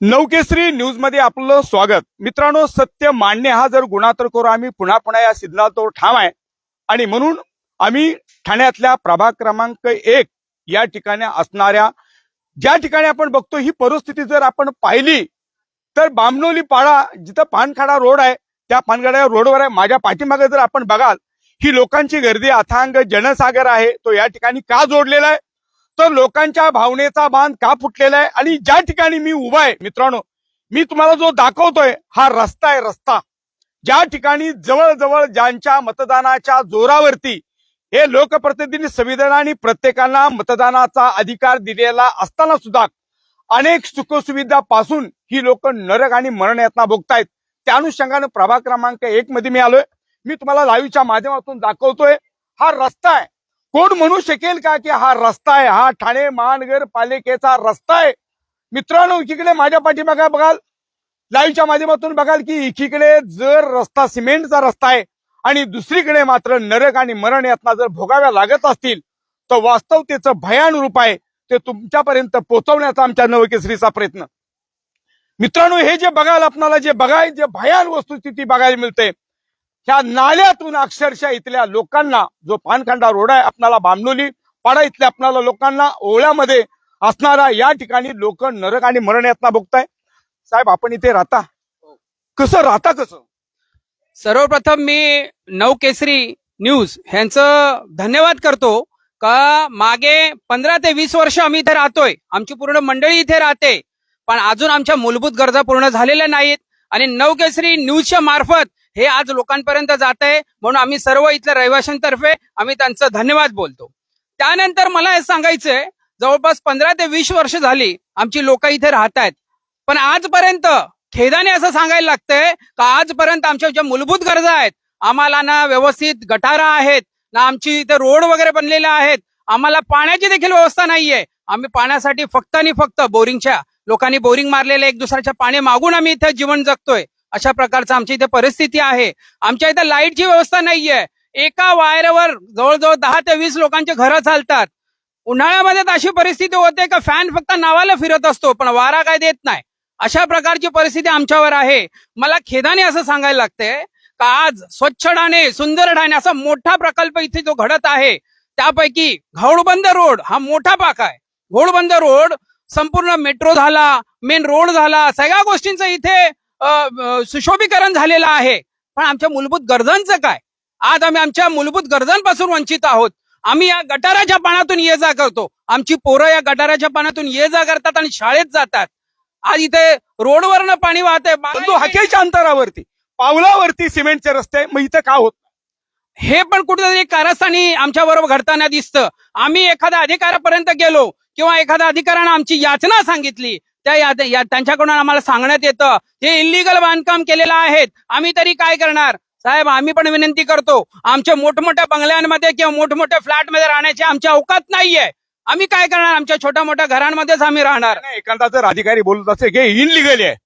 नवकेसरी न्यूजमध्ये आपलं स्वागत. मित्रांनो सत्य मांडणे हा जर गुन्हा तर करू आम्ही पुन्हा पुन्हा या सिद्धांतावर ठाम आहे. आणि म्हणून आम्ही ठाण्यातल्या प्रभाग क्रमांक एक या ठिकाणी असणाऱ्या ज्या ठिकाणी आपण बघतो ही परिस्थिती जर आपण पाहिली तर बामनोली पाडा जिथं पानखाडा रोड आहे त्या पानखाडा रोडवर आहे. माझ्या पाठीमागे जर आपण बघाल ही लोकांची गर्दी अथांग जनसागर आहे तो या ठिकाणी का जोडलेला आहे? तर लोकांच्या भावनेचा बांध का फुटलेला आहे? आणि ज्या ठिकाणी मी उभा आहे मित्रांनो मी तुम्हाला जो दाखवतोय हा रस्ता आहे रस्ता. ज्या ठिकाणी जवळजवळ ज्यांच्या मतदानाच्या जोरावरती हे लोकप्रतिनिधी संविधानाने प्रत्येकाला मतदानाचा अधिकार दिलेला असताना सुद्धा अनेक सुखसुविधा पासून ही लोक नरक आणि मरण यातना भोगतायत. त्या अनुषंगानं प्रभाग क्रमांक एक मध्ये मी आलोय. मी तुम्हाला लाईव्हच्या माध्यमातून दाखवतोय हा रस्ता आहे. कोण म्हणू शकेल का की हा रस्ता आहे? हा ठाणे महानगरपालिकेचा रस्ता आहे. मित्रांनो एकीकडे माझ्या पाठीमागे बघाल लाईव्हच्या माध्यमातून बघाल की एकीकडे जर रस्ता सिमेंटचा रस्ता आहे आणि दुसरीकडे मात्र नरक आणि मरण यातना जर भोगाव्या लागत असतील तर वास्तवतेचं भयान रूप आहे. ते तुमच्यापर्यंत पोहोचवण्याचा आमच्या नवकेसरीचा प्रयत्न. मित्रांनो हे जे बघाल आपणाला जे बघाय जे भयान वस्तुस्थिती बघायला मिळते ह्या नाल्यातून अक्षरशः इथल्या लोकांना जो पानखंडा रोड आहे आपणाला बामनोली पाडा इथल्या आपणाला लोकांना ओळ्यामध्ये असणारा या ठिकाणी लोक नरक आणि मरण यातना बघताय साहेब आपण इथे राहता. कसं राहता कसं? सर्वप्रथम मी नवकेसरी न्यूज ह्यांचं धन्यवाद करतो का मागे पंधरा ते वीस वर्ष आम्ही इथे राहतोय. आमची पूर्ण मंडळी इथे राहते. पण अजून आमच्या मूलभूत गरजा पूर्ण झालेल्या नाहीत. आणि नवकेसरी न्यूजच्या मार्फत हे आज लोकांपर्यंत जात आहे म्हणून आम्ही सर्व इथल्या रहिवाशांतर्फे आम्ही त्यांचं धन्यवाद बोलतो. त्यानंतर मला हे सांगायचंय जवळपास पंधरा ते वीस वर्ष झाली आमची लोक इथे राहत आहेत पण आजपर्यंत खेदाने असं सांगायला लागतंय का आजपर्यंत आमच्या ज्या मूलभूत गरजा आहेत आम्हाला ना व्यवस्थित गटारा आहेत ना आमची इथे रोड वगैरे बनलेले आहेत आम्हाला पाण्याची देखील व्यवस्था नाहीये. आम्ही पाण्यासाठी फक्त आणि फक्त बोरिंगच्या लोकांनी बोरिंग मारलेले एक दुसऱ्याच्या पाणी मागून आम्ही इथे जीवन जगतोय. अशा प्रकारचं आमची इथे परिस्थिती आहे. आमच्या इथे लाईटची व्यवस्था नाहीये. एका वायरवर जवळजवळ दहा ते वीस लोकांचे घरं चालतात. उन्हाळ्यामध्ये तर अशी परिस्थिती होते का फॅन फक्त नावाला फिरत असतो पण वारा काय देत नाही. अशा प्रकारची परिस्थिती आमच्यावर आहे. मला खेदाने असं सांगायला लागतंय का आज स्वच्छ ठाणे सुंदर ठाणे असा मोठा प्रकल्प इथे जो घडत आहे त्यापैकी घौडबंद रोड हा मोठा पाक आहे. घोडबंद रोड संपूर्ण मेट्रो झाला मेन रोड झाला सगळ्या गोष्टींचं इथे सुशोभीकरण झालेलं आहे. पण आमच्या मूलभूत गरजांचं काय? आज आम्ही आमच्या मूलभूत गरजांपासून वंचित आहोत. आम्ही या गटाराच्या पाण्यातून ये जा करतो. आमची पोरं या गटाराच्या पाण्यातून ये जा करतात आणि शाळेत जातात. आज इथे रोडवरनं पाणी वाहत आहे हाकेच्या अंतरावरती पावलावरती सिमेंटचे रस्ते मग इथं का होत हे पण कुठेतरी कारस्थानी आमच्या बरोबर घडताना दिसतं. आम्ही एखाद्या अधिकाऱ्यापर्यंत गेलो किंवा एखाद्या अधिकाऱ्यानं आमची याचना सांगितली त्या या- त्यांच्याकडून आम्हाला सांगण्यात येतं हे इलिगल बांधकाम केलेलं आहेत. आम्ही तरी काय करणार? साहेब आम्ही पण विनंती करतो आमच्या मोठमोठ्या बंगल्यांमध्ये किंवा मोठमोठ्या फ्लॅटमध्ये राहण्याची आमची अवकात नाहीये. आम्ही काय करणार? आमच्या छोट्या मोठ्या घरांमध्येच आम्ही राहणार. नाही, एखादा जर अधिकारी बोलत असेल हे इनलिगल आहे.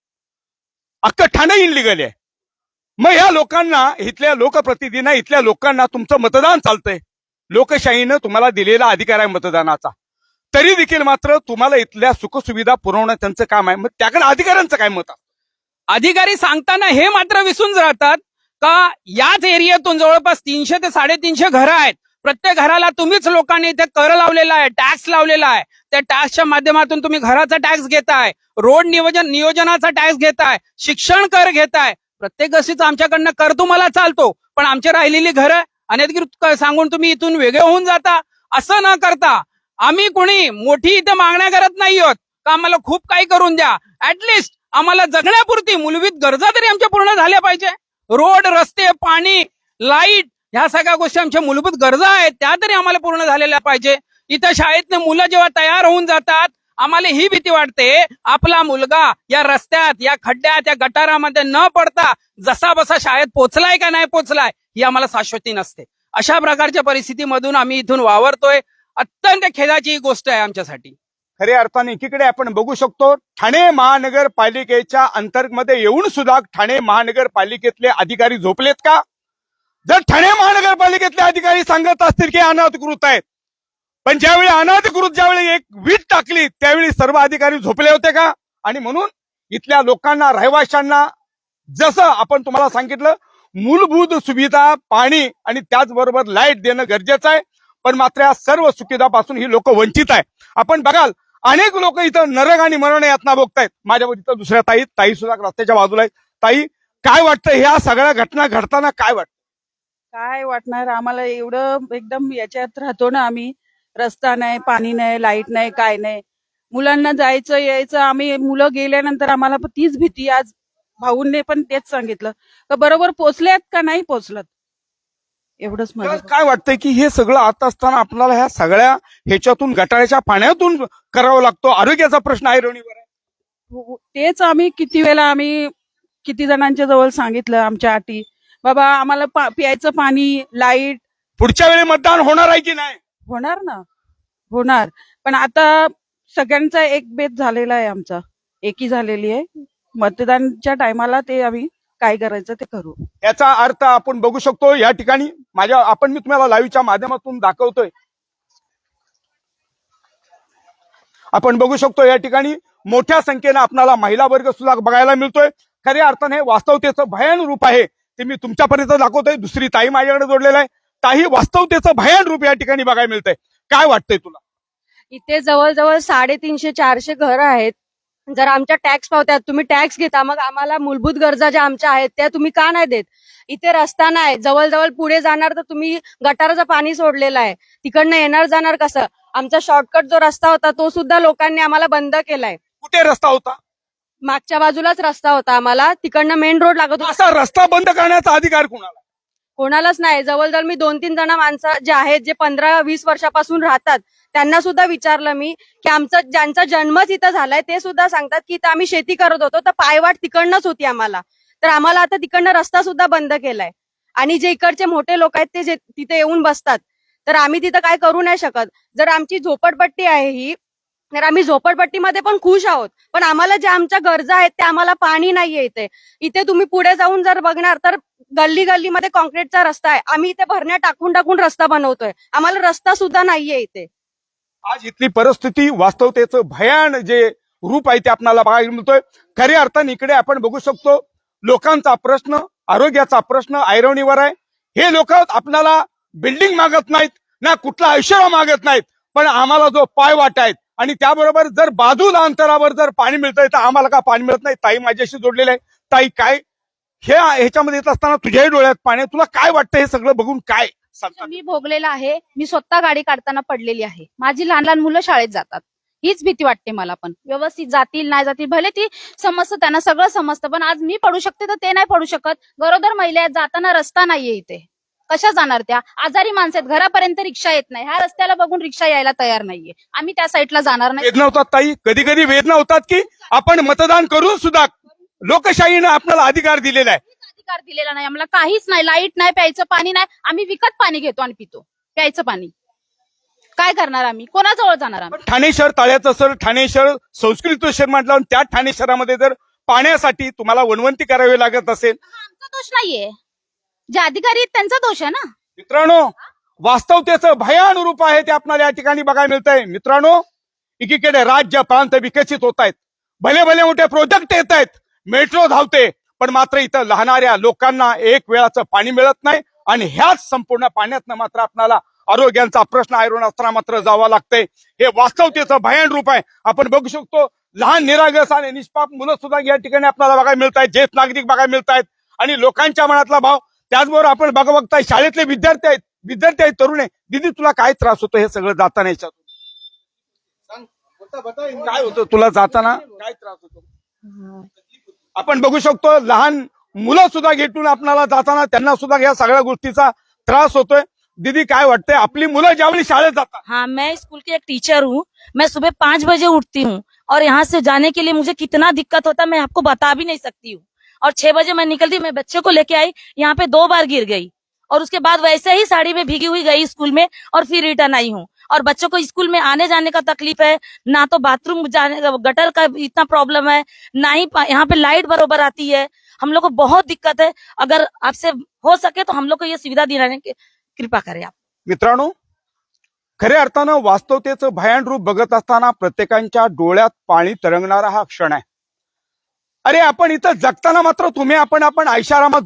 अख्खं ठाणे इनलिगल आहे. मग ह्या लोकांना इथल्या लोकप्रतिनिधींना इथल्या लोकांना तुमचं मतदान चालतंय. लोकशाहीनं तुम्हाला दिलेला अधिकार आहे मतदानाचा. तरी देखील मात्र तुम्हाला इथल्या सुखसुविधा पुरवणं त्यांचं काम आहे. मग त्याकडे अधिकाऱ्यांचं काय मत अधिकारी सांगताना हे मात्र विसरून राहतात का याच एरियातून जवळपास तीनशे ते साडेतीनशे घरं आहेत. प्रत्येक घराला तुम्हीच लोकांनी इथे कर लावलेला आहे टॅक्स लावलेला आहे. त्या टॅक्सच्या माध्यमातून तुम्ही घराचा टॅक्स घेताय रोड नियोजन नियोजनाचा टॅक्स घेताय शिक्षण कर घेताय. प्रत्येक गोष्टीचा आमच्याकडनं कर तुम्हाला चालतो पण आमची राहिलेली घरं अनधिकृत सांगून तुम्ही इथून वेगळे होऊन जाता. असं न करता आम्ही कोणी मोठी इथं मागण्या करत नाही आहोत का आम्हाला खूप काही करून द्या. ऍटलिस्ट आम्हाला जगण्यापुरती मूलभूत गरजा तरी आमच्या पूर्ण झाल्या पाहिजे. रोड रस्ते पाणी लाइट ह्या सगळ्या गोष्टी आमच्या मूलभूत गरजा आहेत. त्या तरी आम्हाला पूर्ण झालेल्या पाहिजे. इथं शाळेतले मुलं जेव्हा तयार होऊन जातात आम्हाला ही भीती वाटते. आपला मुलगा या रस्त्यात या खड्ड्यात या गटारामध्ये न पडता जसा बसा शाळेत पोचलाय का नाही पोचलाय ही आम्हाला शाश्वती नसते. अशा प्रकारच्या परिस्थितीमधून आम्ही इथून वावरतोय. अत्यंत खेदाची गोष्ट आहे आमच्यासाठी. खऱ्या अर्थाने एकीकडे आपण बघू शकतो ठाणे महानगरपालिकेच्या अंतर्गमध्ये येऊन सुद्धा ठाणे महानगरपालिकेतले अधिकारी झोपलेत का? जर ठाणे महानगरपालिकेतले अधिकारी सांगत असतील की अनाधिकृत आहेत पण ज्यावेळी अनाधिकृत ज्यावेळी एक वीट टाकली त्यावेळी सर्व अधिकारी झोपले होते का? आणि म्हणून इथल्या लोकांना रहिवाशांना जसं आपण तुम्हाला सांगितलं मूलभूत सुविधा पाणी आणि त्याचबरोबर लाइट देणं गरजेचं आहे. पण मात्र या सर्व सुखिदापासून ही लोक वंचित आहे आपण बघाल अनेक लोक इथं नरक आणि मरण यातना भोगतायत. माझ्यावर इथं दुसऱ्या ताई ताई सुद्धा रस्त्याच्या बाजूला आहेत. ताई काय वाटतं ह्या सगळ्या घटना घडताना काय वाटतं? काय वाटणार? आम्हाला एवढं एकदम याच्यात राहतो ना आम्ही. रस्ता नाही पाणी नाही लाइट नाही काय नाही. मुलांना जायचं यायचं. आम्ही मुलं गेल्यानंतर आम्हाला तीच भीती. आज भाऊंनी पण तेच सांगितलं. का बरोबर पोचल्यात का नाही पोचलत? एवढंच मला काय वाटतंय की हे सगळं आता असताना आपल्याला ह्या सगळ्या ह्याच्यातून गटाराच्या पाण्यातून करावं लागतो? आरोग्याचा प्रश्न आहे आहे. हो, तेच आम्ही किती वेळा आम्ही किती जणांच्या जवळ सांगितलं आमच्या अटी. बाबा आम्हाला पा- प्यायचं पाणी लाइट. पुढच्या वेळी मतदान होणार आहे की नाही? होणार ना? होणार. पण आता सगळ्यांचा एक बेत झालेला आहे आमचा. एकी झालेली आहे. मतदानच्या टायमाला ते आम्ही काय करायचं ते करू. याचा अर्थ आपण बघू शकतो या ठिकाणी माझ्या आपण मी तुम्हाला लाईव्हच्या माध्यमातून दाखवतोय. आपण बघू शकतो या ठिकाणी मोठ्या संख्येनं आपल्याला महिला वर्ग सुद्धा बघायला मिळतोय. खऱ्या अर्थाने हे वास्तवतेचं भयान रूप आहे ते मी तुमच्यापर्यंत दाखवतोय. दुसरी ताई माझ्याकडे जोडलेलं आहे. ताही वास्तवतेचं भयान रूप या ठिकाणी बघायला मिळतंय. काय वाटतंय तुला? इथे जवळजवळ साडेतीनशे चारशे घरं आहेत. जर आमच्या टॅक्स पावत्यात तुम्ही टॅक्स घेता मग आम्हाला मूलभूत गरजा ज्या आमच्या आहेत त्या तुम्ही का नाही देत? इथे रस्ता नाही जवळजवळ पुढे जाणार तर तुम्ही गटाराचं पाणी सोडलेलं आहे. तिकडनं येणार जाणार कसं? आमचा शॉर्टकट जो रस्ता होता तो सुद्धा लोकांनी आम्हाला बंद केलाय. कुठे रस्ता होता? मागच्या बाजूलाच रस्ता होता आम्हाला. तिकडनं मेन रोड लागत होता. असा रस्ता बंद करण्याचा अधिकार कुणाला? कोणालाच नाही. जवळजवळ मी दोन तीन जण माणसं जे आहेत जे पंधरा वीस वर्षापासून राहतात त्यांना सुद्धा विचारलं मी की आमचा ज्यांचा जन्मच इथं झालाय ते सुद्धा सांगतात की इथं आम्ही शेती करत होतो तर पायवाट तिकडनंच होती आम्हाला. तर आम्हाला आता तिकडनं रस्ता सुद्धा बंद केलाय. आणि जे इकडचे मोठे लोक आहेत ते जे तिथे येऊन बसतात. तर आम्ही तिथं काय करू नाही शकत. जर आमची झोपडपट्टी आहे ही तर आम्ही झोपडपट्टीमध्ये पण खुश आहोत. पण आम्हाला ज्या आमच्या गरजा आहेत त्या आम्हाला पाणी नाहीये इथे. इथे तुम्ही पुढे जाऊन जर बघणार तर गल्ली गल्लीमध्ये कॉन्क्रीटचा रस्ता आहे. आम्ही इथे भरण्या टाकून टाकून रस्ता बनवतोय. आम्हाला रस्ता सुद्धा नाहीये इथे. आज इथली परिस्थिती वास्तवतेचं भयान जे रूप आहे ते आपल्याला बघायला मिळतोय. खऱ्या अर्थाने इकडे आपण बघू शकतो लोकांचा प्रश्न आरोग्याचा प्रश्न ऐरवणीवर आहे. हे लोक आपल्याला बिल्डिंग मागत नाहीत ना कुठला ऐश्वर्य मागत नाहीत पण आम्हाला जो पाय वाटायत आणि त्याबरोबर जर बाजूला अंतरावर जर पाणी मिळतंय तर आम्हाला का पाणी मिळत नाही? ताई माझ्याशी जोडलेले आहे ताई काय हे ह्याच्यामध्ये येत असताना तुझ्याही डोळ्यात पाणी. तुला काय वाटतं हे सगळं बघून काय सांगतात? मी भोगलेला आहे. मी स्वतः गाडी काढताना पडलेली आहे. माझी लहान लहान मुलं शाळेत जातात. हीच भीती वाटते मला पण. व्यवस्थित जातील नाही जातील भले ती समजतं त्यांना सगळं समजतं पण आज मी पडू शकते तर ते नाही पडू शकत. गरोदर महिला आहेत जाताना रस्ता नाहीये इथे. कशा जाणार त्या? आजारी माणसं आहेत घरापर्यंत रिक्षा येत नाही. ह्या रस्त्याला बघून रिक्षा यायला तयार नाहीये. आम्ही त्या साईडला जाणार नाही. वेदना होतात ताई. कधी कधी वेदना होतात की आपण मतदान करून सुद्धा. लोकशाहीनं आपल्याला अधिकार दिलेला आहे. अधिकार दिलेला नाही. आम्हाला काहीच नाही. लाइट नाही प्यायचं पाणी नाही. आम्ही विकत पाणी घेतो आणि पितो. प्यायचं पाणी. काय करणार आम्ही? कोणाजवळ जाणार आम्ही? पण ठाणे शहर तळ्याचं सर ठाणे शहर संस्कृत शहर म्हटलं आणि त्या ठाणे शहरामध्ये जर पाण्यासाठी तुम्हाला वनवंती करावी लागत असेल. आमचा दोष नाहीये. जे अधिकारी आहेत त्यांचा दोष आहे ना? मित्रांनो वास्तवतेचं भयान रूप आहे ते आपल्याला या ठिकाणी बघायला मिळत आहे मित्रांनो एकीकडे राज्य प्रांत विकसित होत आहेत. भले भले मोठे प्रोजेक्ट येत आहेत. मेट्रो धावते पण मात्र इथं लहानाऱ्या लोकांना एक वेळाचं पाणी मिळत नाही आणि ह्याच संपूर्ण पाण्यातनं मात्र आपल्याला आरोग्यांचा प्रश्न आयरोन असताना मात्र जावं लागतंय हे वास्तवतेचं भयान रूप आहे. आपण बघू शकतो लहान निरागस आणि निष्पाप मुलं सुद्धा या ठिकाणी आपल्याला बघायला मिळत आहेत ज्येष्ठ नागरिक बघायला मिळत आहेत आणि लोकांच्या मनातला भाव त्याचबरोबर आपण बघा बघताय शाळेतले विद्यार्थी आहेत विद्यार्थी आहेत तरुण आहे दिदी तुला काय त्रास होतो हे सगळं जाताना याच्यातून? सांग, काय होतं तुला जाताना? काय त्रास होतो? आपण बघू शकतो, लहान मुलं सुद्धा घेतून आपल्याला जाताना त्यांना सुद्धा या सगळ्या त्रास होतोय. दीदी, काय वाटतंय? आपली मुलं ज्यावेळी जातात. हाँ मैं स्कूल की एक टीचर हूँ। मैं सुबह पाँच बजे उठती हूँ और यहाँ से जाने के लिए मुझे कितना दिक्कत होता मैं आपको बता भी नहीं सकती हूँ। और छह बजे मैं निकलती, मैं बच्चे को लेके आई, यहाँ पे दो बार गिर गई। और उसके बाद वैसे ही साड़ी में भीगी हुई गई स्कूल में और फिर रिटर्न आई हूँ। और बच्चों को स्कूल में आने जाने का तकलीफ़ है, ना तो बाथरूम जाने, गटर का इतना प्रॉब्लम है, ना ही यहाँ पे लाइट बरोबर आती है। हम लोग को बहुत दिक्कत है। अगर आपसे हो सके तो हम लोग को ये सुविधा दिलाने की, कृपा करें आप। मित्रांनो, खऱ्या अर्थानं वास्तवतेचं भयान रूप बघत असताना प्रत्येकांच्या डोळ्यात हा क्षण आहे. अरे, आपण इथं जगताना मात्र तुम्ही, आपण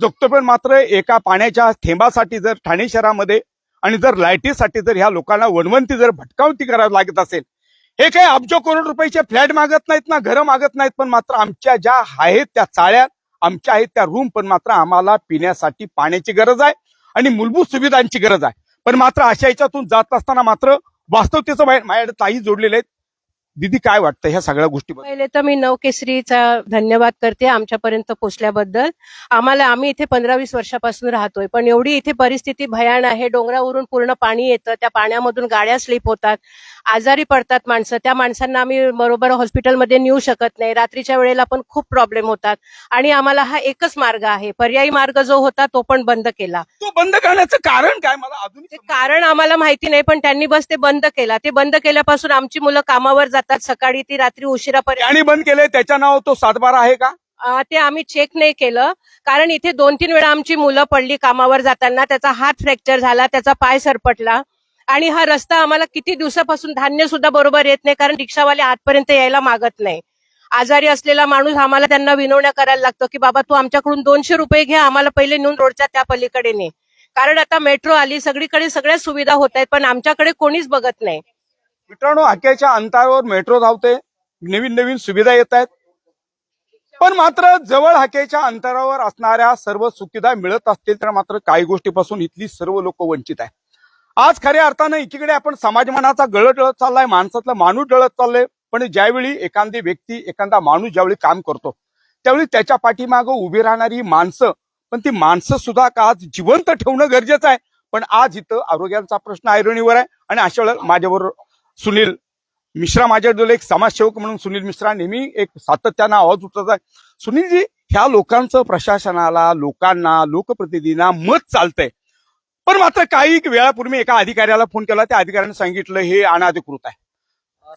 जगतो मात्र एका पाण्याच्या थेंबासाठी जर ठाणे शहरामध्ये आणि जर लायटीसाठी जर ह्या लोकांना वणवंती जर भटकावती करावी लागत असेल हे काही अब्ज करोड रुपयाचे फ्लॅट मागत नाहीत ना घरं मागत नाहीत पण मात्र आमच्या ज्या आहेत त्या चाळ्या आमच्या आहेत त्या रूम पण मात्र आम्हाला पिण्यासाठी पाण्याची गरज आहे आणि मूलभूत सुविधांची गरज आहे. पण मात्र अशा याच्यातून जात असताना मात्र वास्तवतेचं माझ्या माझ्याकडे ताई जोडलेले आहेत. दिदी काय वाटतं ह्या सगळ्या गोष्टी पहिले तर मी नवकेसरीचा धन्यवाद करते आमच्यापर्यंत पोहोचल्याबद्दल. आम्हाला आम्ही इथे पंधरा वीस वर्षापासून राहतोय पण एवढी इथे परिस्थिती भयान आहे. डोंगरावरून पूर्ण पाणी येतं त्या पाण्यामधून गाड्या स्लिप होतात आजारी पडतात माणसं. त्या माणसांना आम्ही बरोबर हॉस्पिटलमध्ये नेऊ शकत नाही. रात्रीच्या वेळेला पण खूप प्रॉब्लेम होतात. आणि आम्हाला हा एकच मार्ग आहे. पर्यायी मार्ग जो होता तो पण बंद केला. तो बंद करण्याचं कारण काय? मला अजून कारण आम्हाला माहिती नाही पण त्यांनी बस ते बंद केला. ते बंद केल्यापासून आमची मुलं कामावर जातात. सकाळी ती रात्री उशिरापर्यंत त्यांनी बंद केलंय? त्याच्या नाव तो सातबारा आहे का? अं, ते आम्ही चेक नाही केलं. कारण इथे दोन तीन वेळा आमची मुलं पडली कामावर जाताना. त्याचा हात फ्रॅक्चर झाला त्याचा पाय सरपटला. आणि हा रस्ता आम्हाला किती दिवसापासून धान्य सुद्धा बरोबर येत नाही कारण रिक्षावाले आतपर्यंत यायला मागत नाही. आजारी असलेला माणूस आम्हाला त्यांना विनवण्या करायला लागतो की बाबा तू आमच्याकडून दोनशे रुपये घे आम्हाला पहिले नेऊन रोडच्या त्या पलीकडे ने. कारण आता मेट्रो आली सगळीकडे सगळ्या सुविधा होत आहेत पण आमच्याकडे कोणीच बघत नाही. मित्रांनो हाक्याच्या अंतरावर मेट्रो धावते. नवीन नवीन सुविधा येत आहेत. पण मात्र जवळ हाकेच्या अंतरावर असणाऱ्या सर्व सुविधा मिळत असतील तर मात्र काही गोष्टीपासून इथली सर्व लोक वंचित आहे आज खऱ्या अर्थानं एकीकडे आपण समाजमानाचा गळत डळत चाललाय माणसातला माणूस डळत चाललंय. पण ज्यावेळी एखादी व्यक्ती एखादा माणूस ज्यावेळी काम करतो त्यावेळी त्याच्या पाठीमागं उभी राहणारी माणसं पण ती माणसं सुद्धा का आज जिवंत ठेवणं गरजेचं आहे? पण आज इथं आरोग्याचा प्रश्न ऐरणीवर आहे. आणि अशा वेळेला माझ्याबरोबर सुनील मिश्रा माझ्याजवळ एक समाजसेवक म्हणून सुनील मिश्रा नेहमी एक सातत्यानं आवाज उठवत आहे. सुनीलजी ह्या लोकांचं प्रशासनाला लोकांना लोकप्रतिनिधींना मत चालतंय. पण मात्र काही वेळापूर्वी एका अधिकाऱ्याला फोन केला. त्या अधिकाऱ्याने सांगितलं हे अनाधिकृत आहे.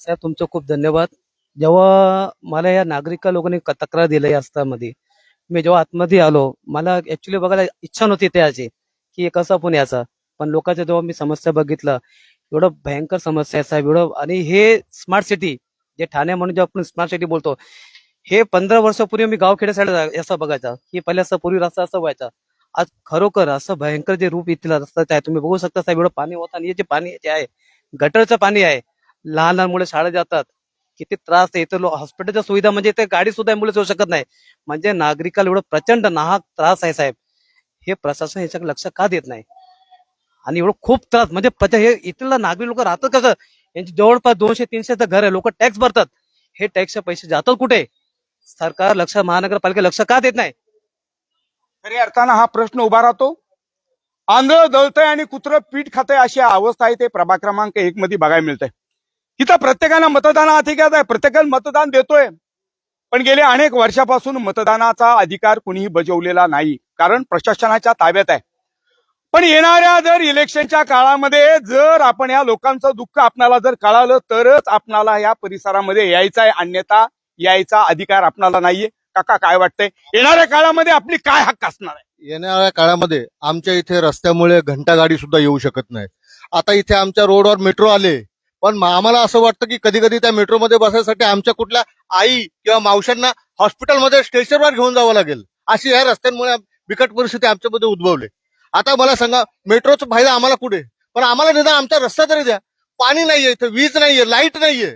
साहेब तुमचं खूप धन्यवाद. जेव्हा मला या नागरिक लोकांनी तक्रार दिली या मध्ये मी जेव्हा आतमध्ये आलो मला ऍक्च्युली बघायला इच्छा नव्हती त्याची की हे कसं फोन याचा पण लोकांच्या जेव्हा मी समस्या बघितलं एवढं भयंकर समस्या आहे साहेब एवढं आणि हे स्मार्ट सिटी जे ठाणे म्हणून जे आपण स्मार्ट सिटी बोलतो हे पंधरा वर्षापूर्वी मी गावखेड्या साईड असं बघायचं. की पहिले असं पूर्वी रस्ता असं व्हायचा. आज खरोखर असं भयंकर जे रूप इथलं रस्त्याचं आहे तुम्ही बघू शकता साहेब एवढं पाणी होतं आणि हे जे पाणी जे आहे गटरचं पाणी आहे लहान लहान मुलं शाळेत जातात. किती त्रास आहे इथं हॉस्पिटलच्या सुविधा म्हणजे ते गाडी सुद्धा ऍम्ब्युलन्स येऊ शकत नाही. म्हणजे नागरिकाला एवढं प्रचंड नाहक त्रास आहे साहेब. हे प्रशासन याच्याकडे लक्ष का देत नाही? आणि एवढं खूप त्रास. म्हणजे प्रचा- हे इथलं नागरिक लोक राहतात कसं? यांची जवळपास दोनशे तीनशेचं घर आहे. लोक टॅक्स भरतात. हे टॅक्सचे पैसे जातात कुठे? सरकार लक्ष महानगरपालिका लक्ष का देत नाही? खऱ्या अर्थानं हा प्रश्न उभा राहतो. आंधळ दळतंय आणि कुत्रं पीठ खातंय अशी अवस्था आहे. ते प्रभाग क्रमांक एक मध्ये बघायला मिळतंय. इथं प्रत्येकानं मतदान अधिकार आहे. प्रत्येकाला मतदान देतोय. पण गेले अनेक वर्षापासून मतदानाचा अधिकार कुणीही बजावलेला नाही. कारण प्रशासनाच्या ताब्यात आहे. पण येणाऱ्या जर इलेक्शनच्या काळामध्ये जर आपण या लोकांचं दुःख आपणाला जर कळालं तरच आपणाला या परिसरामध्ये यायचा आहे. अन्यथा यायचा अधिकार आपणाला नाहीये. काका काय वाटतंय? येणाऱ्या काळामध्ये आपली काय हक्क असणार आहे? येणाऱ्या काळामध्ये आमच्या इथे रस्त्यामुळे घंटा गाडी सुद्धा येऊ शकत नाही. आता इथे आमच्या रोडवर मेट्रो आले पण आम्हाला असं वाटतं की कधी कधी त्या मेट्रोमध्ये बसायसाठी आमच्या कुठल्या आई किंवा मावशांना हॉस्पिटलमध्ये स्टेशनवर घेऊन जावं लागेल. अशी ह्या रस्त्यांमुळे बिकट परिस्थिती आमच्यामध्ये उद्भवली. आता मला सांगा मेट्रोचं फायदा आम्हाला कुठे? पण आम्हाला निदान आमचा रस्ता तरी द्या. पाणी नाहीये इथे वीज नाहीये लाइट नाहीये.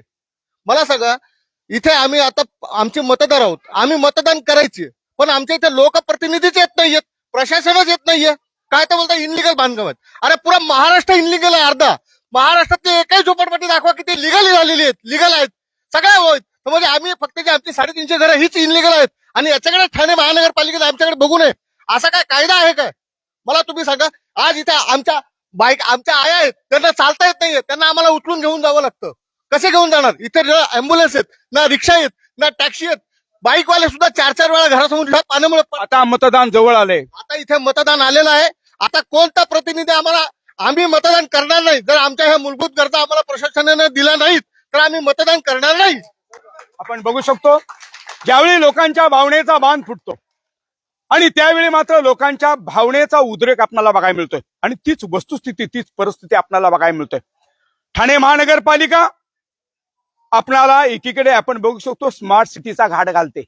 मला सांगा इथे आम्ही आता आमचे मतदार आहोत. आम्ही मतदान करायचे पण आमच्या इथे लोकप्रतिनिधीच येत नाहीयेत प्रशासनच येत नाहीये. काय तर बोलता इनलिगल बांधकाम आहेत. अरे पुरा महाराष्ट्र इनलिगल आहे अर्धा. महाराष्ट्रातली एकही झोपडपट्टी दाखवा की ते लिगल झालेली आहेत लिगल आहेत. सगळ्या होत. तर म्हणजे आम्ही फक्त जे आमची साडेतीनशे घरं हीच इनलिगल आहेत. आणि याच्याकडे ठाणे महानगरपालिकेत आमच्याकडे बघू नये. असा काय कायदा आहे काय? मला तुम्ही सांगा आज इथे आमच्या बाईक आमच्या आया आहेत त्यांना चालता येत नाहीये त्यांना आम्हाला उचलून घेऊन जावं लागतं. कसे घेऊन जाणार? इथे अँब्युलन्स आहेत ना रिक्षा आहेत ना टॅक्सी आहेत. बाईकवाले सुद्धा चार चार वेळा घरासमोर पाण्यामुळे आता मतदान जवळ आलंय. आता इथे मतदान आलेलं आहे. आता कोणता प्रतिनिधी आम्हाला आम्ही मतदान करणार नाही. जर आमच्या ह्या मूलभूत गरजा आम्हाला प्रशासनाने दिल्या नाहीत तर आम्ही मतदान करणार नाही. आपण बघू शकतो ज्यावेळी लोकांच्या भावनेचा बांध फुटतो आणि त्यावेळी मात्र लोकांच्या भावनेचा उद्रेक आपल्याला बघायला मिळतोय. आणि तीच वस्तुस्थिती तीच परिस्थिती आपल्याला बघायला मिळतोय. ठाणे महानगरपालिका आपणाला एकीकडे आपण बघू शकतो स्मार्ट सिटीचा घाट घालते.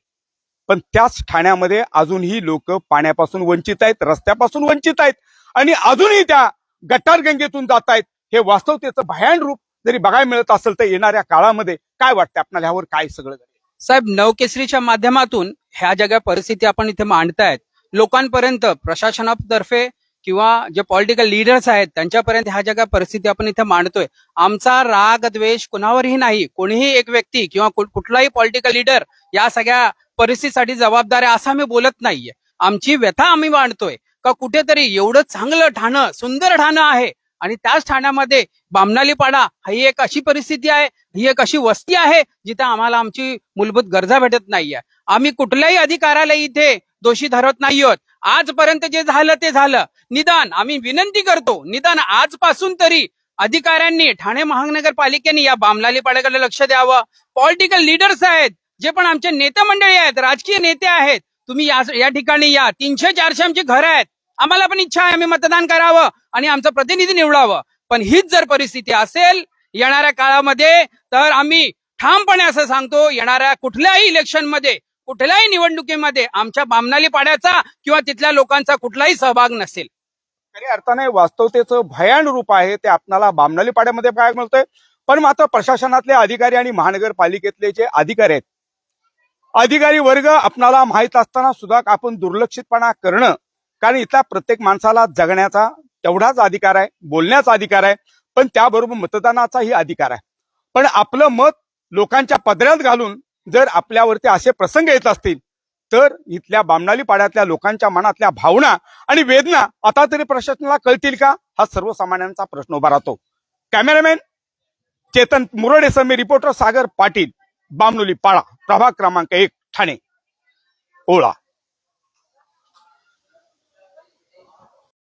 पण त्याच ठाण्यामध्ये अजूनही लोक पाण्यापासून वंचित आहेत रस्त्यापासून वंचित आहेत आणि अजूनही त्या गटारगंगेतून जात आहेत. हे वास्तवतेचं भयान रूप जरी बघायला मिळत असेल तर येणाऱ्या काळामध्ये काय वाटतं आपल्याला ह्यावर काय सगळं साहेब नवकेसरीच्या माध्यमातून ह्या ज्या परिस्थिती आपण इथे मांडतायत लोकांपर्यंत प्रशासनातर्फे किंवा जे पॉलिटिकल लीडर्स आहेत त्यांच्यापर्यंत ह्या ज्या परिस्थिती आपण इथे मांडतोय आमचा राग द्वेष कुणावरही नाही. कोणीही एक व्यक्ती किंवा कुठलाही पॉलिटिकल लीडर या सगळ्या परिस्थितीसाठी जबाबदार आहे असं आम्ही बोलत नाहीये. आमची व्यथा आम्ही मांडतोय. का कुठेतरी एवढं चांगलं ठाणं सुंदर ठाणं आहे आणि त्याच ठाण्यामध्ये बामनाली पाडा ही एक अशी परिस्थिती आहे ही एक अशी वस्ती आहे जिथे आम्हाला आमची मूलभूत गरजा भेटत नाहीये. आम्ही कुठल्याही अधिकाराला इथे दोषी धरत नाही आहोत आजपर्यंत जे झालं ते झालं. निदान आम्ही विनंती करतो निदान आजपासून तरी अधिकाऱ्यांनी ठाणे महानगरपालिकेने या बामलाली पाड्याकडे लक्ष द्यावं. पॉलिटिकल लीडर्स आहेत जे पण आमचे नेते मंडळी आहेत राजकीय नेते आहेत तुम्ही या या ठिकाणी या. तीनशे चारशे आमची घरं आहेत. आम्हाला पण इच्छा आहे आम्ही मतदान करावं आणि आमचं प्रतिनिधी निवडावं. पण हीच जर परिस्थिती असेल येणाऱ्या काळामध्ये तर आम्ही ठामपणे असं सांगतो येणाऱ्या कुठल्याही इलेक्शनमध्ये कुठल्याही निवडणुकीमध्ये आमच्या बामनाली पाड्याचा किंवा तिथल्या लोकांचा कुठलाही सहभाग नसेल. खऱ्या अर्थाने वास्तवतेचं भयान रूप आहे ते आपल्याला बामनाली पाड्यामध्ये पाहायला मिळतंय. पण मात्र प्रशासनातले अधिकारी आणि महानगरपालिकेतले जे अधिकारी आहेत अधिकारी वर्ग आपणाला माहीत असताना सुद्धा आपण दुर्लक्षितपणा करणं कारण इथल्या प्रत्येक माणसाला जगण्याचा तेवढाच अधिकार आहे बोलण्याचा अधिकार आहे पण त्याबरोबर मतदानाचाही अधिकार आहे. पण आपलं मत लोकांच्या पदऱ्यात घालून जर आपल्यावरती असे प्रसंग येत असतील तर इथल्या बामणाली पाड्यातल्या लोकांच्या मनातल्या भावना आणि वेदना आता तरी प्रशासनाला कळतील का? हा सर्वसामान्यांचा प्रश्न उभा राहतो. कॅमेरामॅन चेतन मुरडे समी रिपोर्टर सागर पाटील बामनोली पाडा प्रभाग क्रमांक एक ठाणे. ओळा.